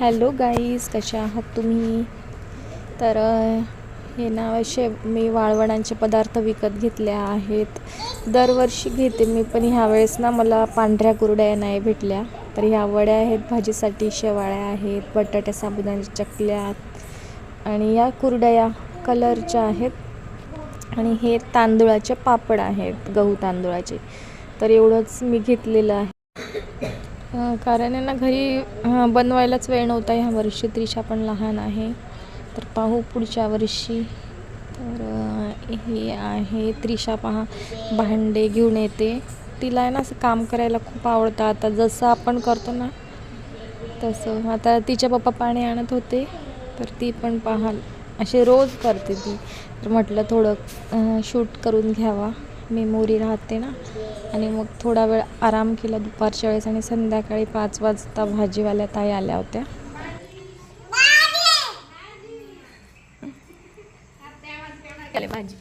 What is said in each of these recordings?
Hello guys कशा आहात तुम्ही? तर हे ना असे मी वाळवणांचे पदार्थ विकत घेतले आहेत. दरवर्षी घेते मी पण ह्यावेळेस ना मला पांढऱ्या कुरड्या नाही भेटल्या. तर ह्या वड्या आहेत भाजीसाठी शेवाळ्या आहेत बटाट्या साबुदाण्याच्या चकल्या आणि या कुरड्या या कलरच्या आहेत. आणि हे तांदूळाचे पापड आहेत गहू तांदूळाचे. तर एवढंच मी घेतलेलं आहे. कारण यांना घरी बनवायलाच वेळ नव्हता. ह्या वर्षी त्रिशा पण लहान आहे. तर पाहू पुढच्या वर्षी. तर हे आहे त्रिशा पहा. भांडे घेऊन येते. तिला आहे ना असं काम करायला खूप आवडतं. आता जसं आपण करतो ना तसं. आता तिचे पप्पा पाणी आणत होते. तर ती पण पाहाल असे रोज करते ती. तर म्हटलं थोडं शूट करून घ्यावा. मेमोरी राहते ना. आणि मग थोडा वेळ आराम केला दुपारच्या वेळेस आणि संध्याकाळी पाच वाजता भाजीवाल्या ताई आल्या होत्या. भाजी.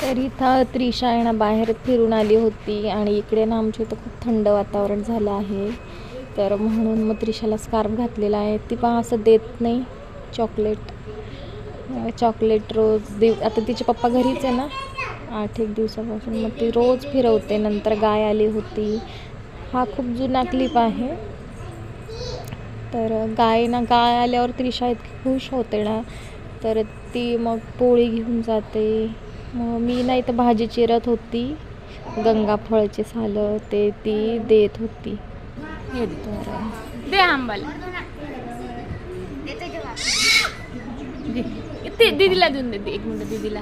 तर इथं त्रिशा आहे ना बाहेर फिरून आली होती आणि इकडे ना आमच्या इथं खूप थंड वातावरण झालं आहे. तर म्हणून मग त्रिशाला स्कार्फ घातलेला आहे. ती पण असं देत नाही चॉकलेट. चॉकलेट रोज देव आता तिचे पप्पा घरीच आहे ना. आठ एक दिवसापासून मग ती रोज फिरवते नंतर गाय आली होती. हा खूप जुना क्लिप आहे. तर गाय ना गाय आल्यावर त्रिशा इतकी खुश होते ना. तर ती मग पोळी घेऊन जाते. मग मी नाही तर भाजी चिरत होती. गंगा फळचे सालं ते ती देत होती. तर दे आंबाला. दे. ते दीदीला देऊन दे एक मिनिट दीदीला.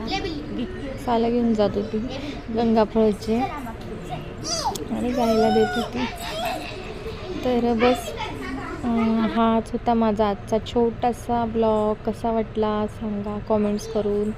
सालं घेऊन जात होती गंगा फळचे. आणि गायला देत होती. तर बस हाच होता माझा आजचा छोटासा ब्लॉग. कसा वाटला सांगा कॉमेंट्स करून.